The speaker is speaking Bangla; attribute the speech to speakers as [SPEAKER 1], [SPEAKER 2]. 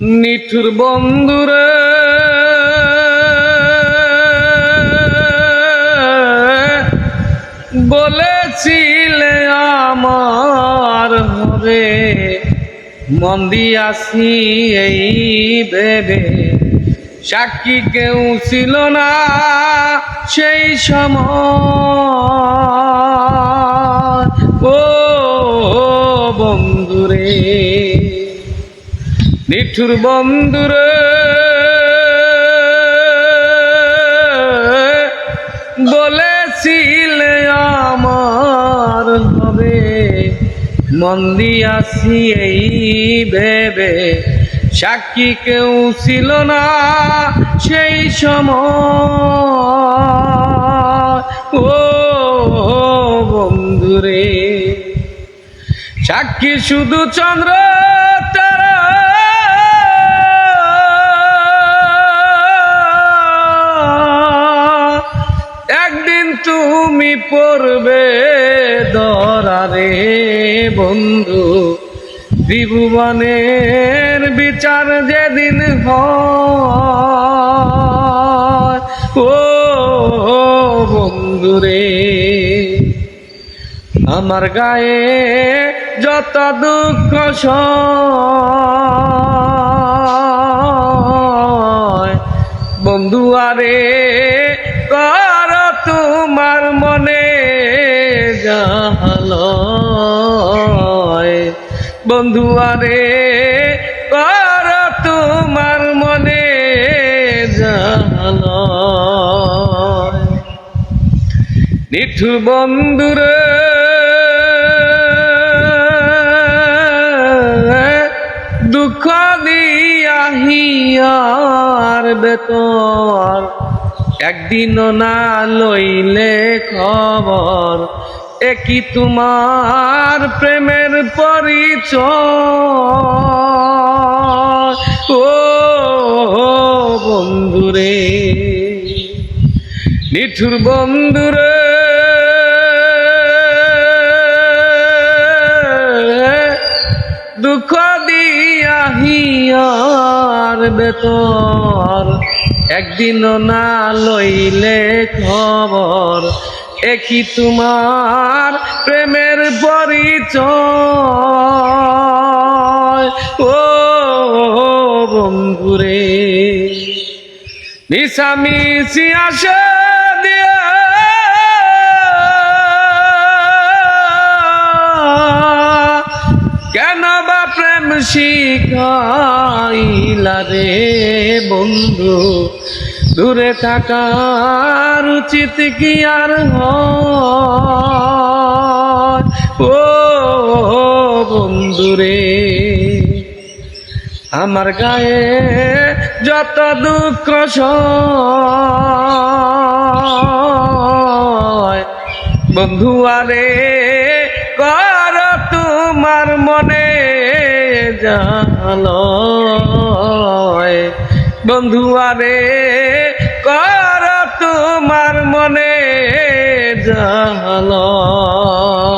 [SPEAKER 1] নিঠুর বন্ধুরে। বলেছিলে আমার হবে মন্দি আসি এই ভেবে। সাক্ষী কেউ ছিল না সেই সময়। ও বন্ধুরে। নিঠুর বন্ধুরে, বলেছিল আমার হবে। মন্দি আসি এই ভেবে, সাক্ষী কেউ ছিল না সেই সময়। ও বন্ধুরে, সাক্ষী শুধু চন্দ্র তুমি পড়বে দরারে বন্ধু। ত্রিভুবনের বিচার যেদিন ও বন্ধুরে, আমার গায়ে যত দুঃখ বন্ধু আরে, কর জাহালয় বন্ধু আরে, কর তোমার মনে জাহালয় নিঠু বন্ধুরে দুঃখ দিয়াহিয়ার বেতর। একদিন না লইলে খবর একই তোমার প্রেমের পরিচয়। ও বন্ধুরে, নিঠুর বন্ধুরে, দুঃখ দিয়াহিয়ার বেতর। একদিনও না লইলে খবর একই তোমার প্রেমের পরিচয়। ও বন্ধুরে মিশামিশি আসে দিয়ে। কেন বা প্রেম শিখাইলা রে বন্ধু? দূরে থাকার উচিত কি আর? ও বন্ধুরে, আমার গায়ে যত দুঃখ বন্ধু আরে, কর তোমার মনে জালয় বন্ধু আরে কর তোমার মনে জালয়